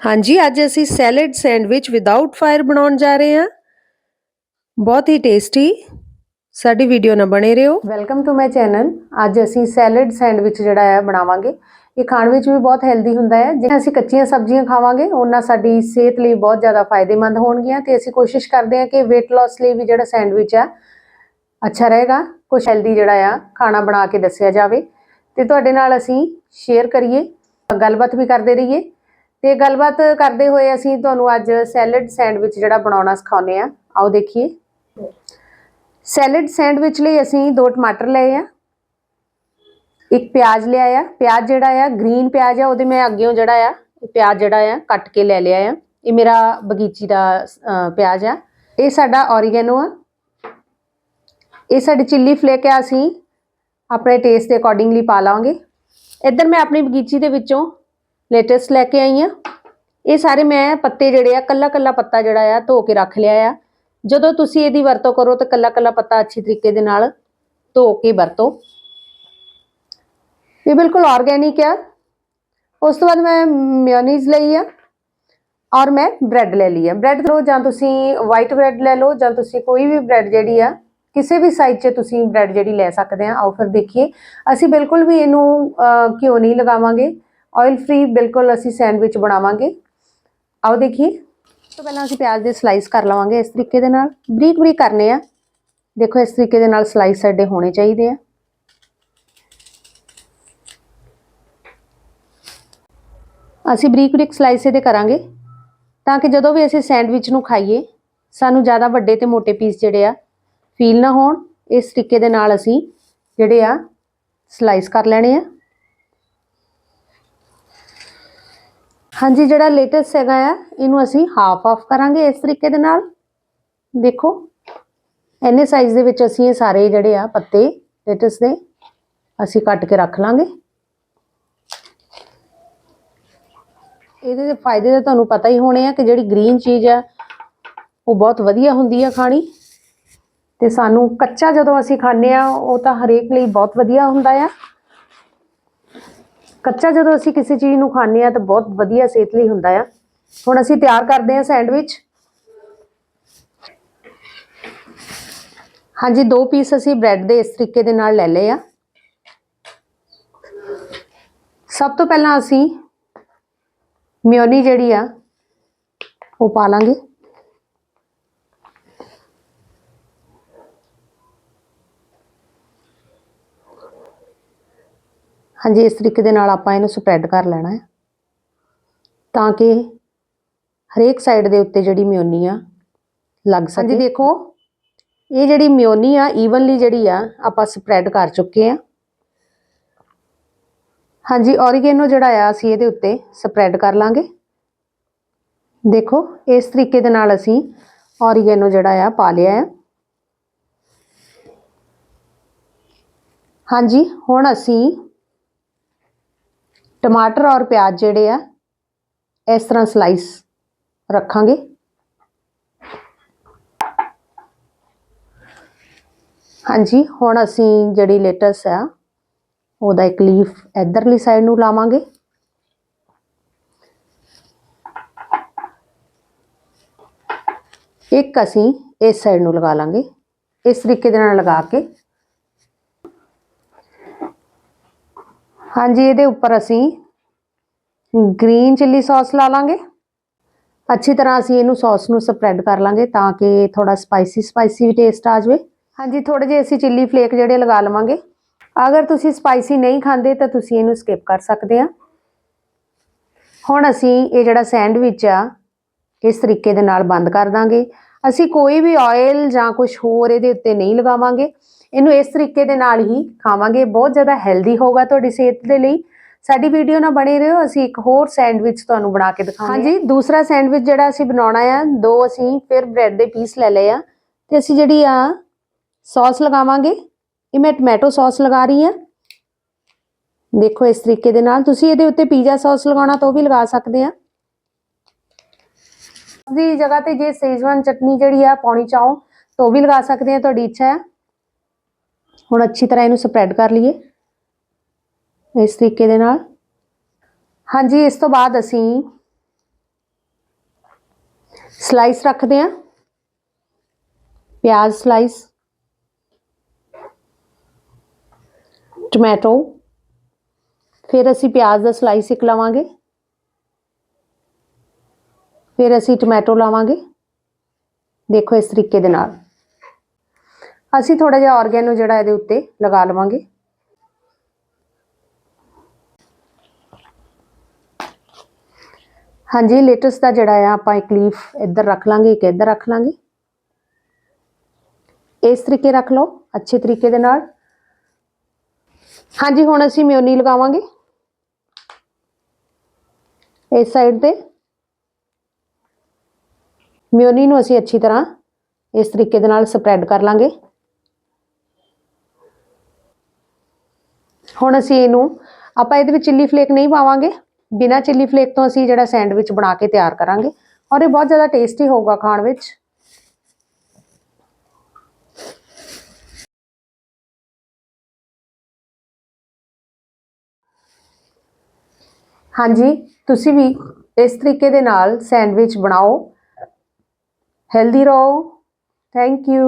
ਹਾਂਜੀ, ਅੱਜ ਅਸੀਂ ਸੈਲਡ ਸੈਂਡਵਿਚ ਵਿਦਆਊਟ ਫਾਇਰ ਬਣਾਉਣ ਜਾ ਰਹੇ ਹਾਂ। ਬਹੁਤ ਹੀ ਟੇਸਟੀ ਸਾਡੀ ਵੀਡੀਓ ਨਾਲ ਬਣੇ ਰਹੋ। ਵੈਲਕਮ ਟੂ ਮਾਈ ਚੈਨਲ ਅੱਜ ਅਸੀਂ ਸੈਲਡ ਸੈਂਡਵਿਚ ਜਿਹੜਾ ਹੈ ਬਣਾਵਾਂਗੇ। ਇਹ ਖਾਣ ਵਿੱਚ ਵੀ ਬਹੁਤ ਹੈਲਦੀ ਹੁੰਦਾ ਹੈ। ਜੇ ਅਸੀਂ ਕੱਚੀਆਂ ਸਬਜ਼ੀਆਂ ਖਾਵਾਂਗੇ, ਉਹਨਾਂ ਸਾਡੀ ਸਿਹਤ ਲਈ ਬਹੁਤ ਜ਼ਿਆਦਾ ਫਾਇਦੇਮੰਦ ਹੋਣਗੀਆਂ ਤੇ ਅਸੀਂ ਕੋਸ਼ਿਸ਼ ਕਰਦੇ ਹਾਂ ਕਿ weight loss ਲਈ ਵੀ ਜਿਹੜਾ ਸੈਂਡਵਿਚ ਆ, ਅੱਛਾ ਰਹੇਗਾ। ਕੁਝ ਹੈਲਦੀ ਜਿਹੜਾ ਆ, ਖਾਣਾ ਬਣਾ ਕੇ ਦੱਸਿਆ ਜਾਵੇ। ਤੇ ਤੁਹਾਡੇ ਨਾਲ ਅਸੀਂ ਸ਼ੇਅਰ ਕਰੀਏ, ਗੱਲਬਾਤ ਵੀ ਕਰਦੇ ਰਹੀਏ। ਤੇ ਗੱਲਬਾਤ ਕਰਦੇ ਹੋਏ ਅਸੀਂ ਤੁਹਾਨੂੰ ਅੱਜ ਸੈਲਡ ਸੈਂਡਵਿਚ ਜਿਹੜਾ ਬਣਾਉਣਾ ਸਿਖਾਉਂਦੇ ਆ ਆਓ ਦੇਖੀਏ। ਸੈਲਡ ਸੈਂਡਵਿਚ ਲਈ ਅਸੀਂ ਦੋ ਟਮਾਟਰ ਲਏ ਆ। ਇੱਕ ਪਿਆਜ਼ ਲਿਆ ਆ। ਪਿਆਜ਼ ਜਿਹੜਾ ਆ, ਗ੍ਰੀਨ ਪਿਆਜ਼ ਆ, ਉਹਦੇ ਮੈਂ ਅੱਗੇੋਂ ਜਿਹੜਾ ਆ ਪਿਆਜ਼ ਜਿਹੜਾ ਆ, ਕੱਟ ਕੇ ਲੈ ਲਿਆ ਆ। ਇਹ ਮੇਰਾ ਬਗੀਚੀ ਦਾ ਪਿਆਜ਼ ਆ। ਇਹ ਸਾਡਾ ਔਰੀਗੈਨੋ ਆ। ਇਹ ਸਾਡੇ ਚਿੱਲੀ ਫਲੇਕ ਆ। ਅਸੀਂ ਆਪਣੇ ਟੇਸਟ ਦੇ ਅਕੋਰਡਿੰਗਲੀ ਪਾ ਲਾਂਗੇ। ਇੱਧਰ ਮੈਂ ਆਪਣੀ ਬਗੀਚੀ ਦੇ ਵਿੱਚੋਂ ਲੇਟੈਸਟ ਲੈ ਕੇ ਆਈ ਆ। ਇਹ ਸਾਰੇ ਮੈਂ ਪੱਤੇ ਜਿਹੜੇ ਆ, ਕੱਲਾ ਕੱਲਾ ਪੱਤਾ ਜਿਹੜਾ ਆ, ਧੋ ਕੇ ਰੱਖ ਲਿਆ ਆ। ਜਦੋਂ ਤੁਸੀਂ ਇਹਦੀ ਵਰਤੋਂ ਕਰੋ ਤਾਂ ਕੱਲਾ ਕੱਲਾ ਪੱਤਾ ਅੱਛੀ ਤਰੀਕੇ ਦੇ ਨਾਲ ਧੋ ਕੇ ਵਰਤੋ। ਇਹ ਬਿਲਕੁਲ ਆਰਗੇਨਿਕ ਆ। ਉਸ ਤੋਂ ਬਾਅਦ ਮੈਂ ਮਿਓਨੀਜ਼ ਲਈ ਆ ਔਰ ਮੈਂ ਬ੍ਰੈਡ ਲੈ ਲਈ ਆ। ਬ੍ਰੈਡ ਲਓ ਜਾਂ ਤੁਸੀਂ ਵਾਈਟ ਬ੍ਰੈਡ ਲੈ ਲਓ ਜਾਂ ਤੁਸੀਂ ਕੋਈ ਵੀ ਬ੍ਰੈਡ ਜਿਹੜੀ ਆ, ਕਿਸੇ ਵੀ ਸਾਈਜ਼ 'ਚ ਤੁਸੀਂ ਬ੍ਰੈਡ ਜਿਹੜੀ ਲੈ ਸਕਦੇ ਆ। ਆਓ ਫਿਰ ਦੇਖੀਏ। ਅਸੀਂ ਬਿਲਕੁਲ ਵੀ ਇਹਨੂੰ ਘਿਓ ਨਹੀਂ ਲਗਾਵਾਂਗੇ। ਆਇਲ ਫ੍ਰੀ ਬਿਲਕੁਲ ਅਸੀਂ ਸੈਂਡਵਿਚ ਬਣਾਵਾਂਗੇ। ਆਓ ਦੇਖੀਏ। ਤੋਂ ਪਹਿਲਾਂ ਅਸੀਂ ਪਿਆਜ਼ ਦੇ ਸਲਾਈਸ ਕਰ ਲਵਾਂਗੇ ਇਸ ਤਰੀਕੇ ਦੇ ਨਾਲ। ਬਰੀਕ ਬਰੀਕ ਕਰਨੇ ਆ। ਦੇਖੋ ਇਸ ਤਰੀਕੇ ਦੇ ਨਾਲ ਸਲਾਈਸ ਸਾਡੇ ਹੋਣੇ ਚਾਹੀਦੇ ਆ। ਅਸੀਂ ਬਰੀਕ ਬਰੀਕ ਸਲਾਈਸ ਇਹਦੇ ਕਰਾਂਗੇ। ਤਾਂ ਕਿ ਜਦੋਂ ਵੀ ਅਸੀਂ ਸੈਂਡਵਿਚ ਨੂੰ ਖਾਈਏ, ਸਾਨੂੰ ਜ਼ਿਆਦਾ ਵੱਡੇ ਤੇ ਮੋٹے ਪੀਸ ਜਿਹੜੇ ਆ ਫੀਲ ਨਾ ਹੋਣ। ਇਸ ਤਰੀਕੇ ਦੇ ਨਾਲ ਅਸੀਂ ਜਿਹੜੇ ਆ ਸਲਾਈਸ ਕਰ ਲੈਣੇ ਆ। ਹਾਂਜੀ, ਜਿਹੜਾ ਲੇਟੈਸਟ ਹੈਗਾ ਆ, ਇਹਨੂੰ ਅਸੀਂ ਹਾਫ ਆਫ ਕਰਾਂਗੇ ਇਸ ਤਰੀਕੇ ਦੇ ਨਾਲ। ਦੇਖੋ ਐਨੇ ਸਾਈਜ਼ ਦੇ ਵਿੱਚ ਅਸੀਂ ਇਹ ਸਾਰੇ ਜਿਹੜੇ ਆ ਪੱਤੇ ਲੇਟੈਸਟ ਦੇ ਅਸੀਂ ਕੱਟ ਕੇ ਰੱਖ ਲਾਂਗੇ। ਇਹਦੇ ਦੇ ਫਾਇਦੇ ਤਾਂ ਤੁਹਾਨੂੰ ਪਤਾ ਹੀ ਹੋਣੇ ਆ ਕਿ ਜਿਹੜੀ ਗ੍ਰੀਨ ਚੀਜ਼ ਆ, ਉਹ ਬਹੁਤ ਵਧੀਆ ਹੁੰਦੀ ਆ ਖਾਣੀ। ਤੇ ਸਾਨੂੰ ਕੱਚਾ ਜਦੋਂ ਅਸੀਂ ਖਾਂਦੇ ਆ, ਉਹ ਤਾਂ ਹਰੇਕ ਲਈ ਬਹੁਤ ਵਧੀਆ ਹੁੰਦਾ ਆ। ਕੱਚਾ ਜਦੋਂ ਅਸੀਂ ਕਿਸੇ ਚੀਜ਼ ਨੂੰ ਖਾਂਦੇ ਆ ਤਾਂ ਬਹੁਤ ਵਧੀਆ ਸਿਹਤ ਲਈ ਹੁੰਦਾ ਆ। ਹੁਣ ਅਸੀਂ ਤਿਆਰ ਕਰਦੇ ਆ ਸੈਂਡਵਿਚ। ਹਾਂਜੀ, ਦੋ ਪੀਸ ਅਸੀਂ ਬ੍ਰੈਡ ਦੇ ਇਸ ਤਰੀਕੇ ਦੇ ਨਾਲ ਲੈ ਲਏ ਆ। ਸਭ ਤੋਂ ਪਹਿਲਾਂ ਅਸੀਂ ਮਿਓਨੀ ਜਿਹੜੀ ਆ, ਉਹ ਪਾ ਲਾਂਗੇ। ਹਾਂਜੀ ਇਸ ਤਰੀਕੇ ਦੇ ਨਾਲ ਆਪਾਂ ਇਹਨੂੰ ਸਪਰੈਡ ਕਰ ਲੈਣਾ ਹੈ। ਤਾਂ ਕਿ ਹਰੇਕ ਸਾਈਡ ਦੇ ਉੱਤੇ ਜਿਹੜੀ ਮਿਓਨੀ ਆ ਲੱਗ ਸਕੇ। ਹਾਂਜੀ ਦੇਖੋ। ਇਹ ਜਿਹੜੀ ਮਿਓਨੀ ਆ ਈਵਨਲੀ ਜਿਹੜੀ ਆ ਆਪਾਂ ਸਪਰੈਡ ਕਰ ਚੁੱਕੇ ਆ। ਹਾਂਜੀ ਔਰੀਗੇਨੋ ਜਿਹੜਾ ਆ ਅਸੀਂ ਇਹਦੇ ਉੱਤੇ ਸਪਰੈਡ ਕਰ ਲਾਂਗੇ। ਦੇਖੋ ਇਸ ਤਰੀਕੇ ਦੇ ਨਾਲ ਅਸੀਂ ਔਰੀਗੇਨੋ ਜਿਹੜਾ ਆ ਪਾ ਲਿਆ ਹੈ ਹਾਂਜੀ ਹੁਣ ਅਸੀਂ ਟਮਾਟਰ ਔਰ ਪਿਆਜ਼ ਜਿਹੜੇ ਆ, ਇਸ ਤਰ੍ਹਾਂ ਸਲਾਈਸ ਰੱਖਾਂਗੇ। ਹਾਂਜੀ, ਹੁਣ ਅਸੀਂ ਜਿਹੜੀ ਲੇਟਸ ਆ, ਉਹਦਾ ਇੱਕ ਲੀਫ ਇਧਰਲੀ ਸਾਈਡ ਨੂੰ ਲਾਵਾਂਗੇ। ਇੱਕ ਅਸੀਂ ਇਸ ਸਾਈਡ ਨੂੰ ਲਗਾ ਲਾਂਗੇ। ਇਸ ਤਰੀਕੇ ਦੇ ਨਾਲ ਲਗਾ ਕੇ ਹਾਂਜੀ, ਇਹਦੇ ਉੱਪਰ ਅਸੀਂ ਗ੍ਰੀਨ ਚਿੱਲੀ ਸੌਸ ਲਾ ਲਾਂਗੇ। ਅੱਛੀ ਤਰ੍ਹਾਂ ਅਸੀਂ ਇਹਨੂੰ ਸੌਸ ਨੂੰ ਸਪਰੈਡ ਕਰ ਲਾਂਗੇ ਤਾਂ ਕਿ ਥੋੜਾ ਸਪਾਈਸੀ ਸਪਾਈਸੀ ਟੇਸਟ ਆ ਜਾਵੇ। ਹਾਂਜੀ ਥੋੜੇ ਜਿਹੇ ਅਸੀਂ ਚਿੱਲੀ ਫਲੇਕ ਜਿਹੜੇ ਲਗਾ ਲਵਾਂਗੇ। ਅਗਰ ਤੁਸੀਂ ਸਪਾਈਸੀ ਨਹੀਂ ਖਾਂਦੇ ਤਾਂ ਤੁਸੀਂ ਇਹਨੂੰ ਸਕਿਪ ਕਰ ਸਕਦੇ ਆ। ਹੁਣ ਅਸੀਂ ਇਹ ਜਿਹੜਾ ਸੈਂਡਵਿਚ ਆ, ਇਸ ਤਰੀਕੇ ਦੇ ਨਾਲ ਬੰਦ ਕਰ ਦਾਂਗੇ। ਅਸੀਂ ਕੋਈ ਵੀ ਆਇਲ ਜਾਂ ਕੁਝ ਹੋਰ ਇਹਦੇ ਉੱਤੇ ਨਹੀਂ ਲਗਾਵਾਂਗੇ। ਇਹਨੂੰ ਇਸ ਤਰੀਕੇ ਦੇ ਨਾਲ ਹੀ ਖਾਵਾਂਗੇ। ਬਹੁਤ ਜ਼ਿਆਦਾ ਹੈਲਦੀ ਹੋਗਾ ਤੁਹਾਡੀ ਸਿਹਤ ਦੇ ਲਈ। ਸਾਡੀ ਵੀਡੀਓ ਨਾਲ ਬਣੇ ਰਹੋ। ਅਸੀਂ ਇੱਕ ਹੋਰ ਸੈਂਡਵਿਚ ਤੁਹਾਨੂੰ ਬਣਾ ਕੇ ਦਿਖਾਵਾਂਗੇ ਹਾਂਜੀ ਦੂਸਰਾ ਸੈਂਡਵਿਚ ਜਿਹੜਾ ਅਸੀਂ ਬਣਾਉਣਾ ਆ ਦੋ ਅਸੀਂ ਫਿਰ ਬ੍ਰੈਡ ਦੇ ਪੀਸ ਲੈ ਲਏ ਆ। ਤੇ ਅਸੀਂ ਜਿਹੜੀ ਆ ਸੌਸ ਲਗਾਵਾਂਗੇ। ਇਹ ਮੈਂ ਟੋਮੈਟੋ ਸੌਸ ਲਗਾ ਰਹੀ ਆ। ਦੇਖੋ ਇਸ ਤਰੀਕੇ ਦੇ ਨਾਲ। ਤੁਸੀਂ ਇਹਦੇ ਉੱਤੇ ਪੀਜ਼ਾ ਸੌਸ ਲਗਾਉਣਾ ਤਾਂ ਉਹ ਵੀ ਲਗਾ ਸਕਦੇ ਆ। ਦੀ ਜਗ੍ਹਾ ਤੇ ਜੇ ਸੇਜਵਾਨ ਚਟਨੀ ਜਿਹੜੀ ਆ ਪਾਉਣੀ ਚਾਹੋ ਤਾਂ ਉਹ ਵੀ ਲਗਾ ਸਕਦੇ ਆ ਤੁਹਾਡੀ ਇੱਛਾ ਹੈ। ਹੁਣ ਅੱਛੀ ਤਰ੍ਹਾਂ ਇਹਨੂੰ ਸਪਰੈਡ ਕਰ ਲਈਏ। ਇਸ ਤਰੀਕੇ ਦੇ ਨਾਲ। ਹਾਂਜੀ, ਇਸ ਤੋਂ ਬਾਅਦ ਅਸੀਂ ਸਲਾਈਸ ਰੱਖਦੇ ਹਾਂ। ਪਿਆਜ਼ ਸਲਾਈਸ ਟੋਮੈਟੋ ਫਿਰ ਅਸੀਂ ਪਿਆਜ਼ ਦਾ ਸਲਾਈਸ ਇੱਕ ਲਵਾਂਗੇ। ਫਿਰ ਅਸੀਂ ਟੋਮੈਟੋ ਲਾਵਾਂਗੇ। ਦੇਖੋ ਇਸ ਤਰੀਕੇ ਦੇ ਨਾਲ। ਅਸੀਂ ਥੋੜਾ ਜਿਹਾ ਆਰਗੈਨੋ ਜਿਹੜਾ ਇਹਦੇ ਉੱਤੇ ਲਗਾ ਲਵਾਂਗੇ। ਹਾਂਜੀ ਲੇਟਸ ਦਾ ਜਿਹੜਾ ਆ, ਆਪਾਂ ਇੱਕ ਲੀਫ ਇੱਧਰ ਰੱਖ ਲਾਂਗੇ, ਇੱਕ ਇੱਧਰ ਰੱਖ ਲਾਂਗੇ। ਇਸ ਤਰੀਕੇ ਰੱਖ ਲਓ, ਅੱਛੇ ਤਰੀਕੇ ਦੇ ਨਾਲ। ਹਾਂਜੀ, ਹੁਣ ਅਸੀਂ ਮਿਓਨੀ ਲਗਾਵਾਂਗੇ। ਇਸ ਸਾਈਡ ਤੇ। ਮਿਓਨੀ ਨੂੰ ਅਸੀਂ ਅੱਛੀ ਤਰ੍ਹਾਂ ਇਸ ਤਰੀਕੇ ਦੇ ਨਾਲ ਸਪਰੈਡ ਕਰ ਲਾਂਗੇ। ਹੁਣ ਅਸੀਂ ਇਹਨੂੰ, ਆਪਾਂ ਇਹਦੇ ਵਿੱਚ ਚਿੱਲੀ ਫਲੇਕ ਨਹੀਂ ਪਾਵਾਂਗੇ। ਬਿਨਾ ਚਿੱਲੀ ਫਲੇਕ ਤੋਂ ਅਸੀਂ ਜਿਹੜਾ ਸੈਂਡਵਿਚ ਬਣਾ ਕੇ ਤਿਆਰ ਕਰਾਂਗੇ। ਔਰ ਇਹ ਬਹੁਤ ਜ਼ਿਆਦਾ ਟੇਸਟੀ ਹੋਊਗਾ ਖਾਣ ਵਿੱਚ। ਹਾਂਜੀ, ਤੁਸੀਂ ਵੀ ਇਸ ਤਰੀਕੇ ਦੇ ਨਾਲ ਸੈਂਡਵਿਚ ਬਣਾਓ। ਹੈਲਦੀ ਰਹੋ ਥੈਂਕ ਯੂ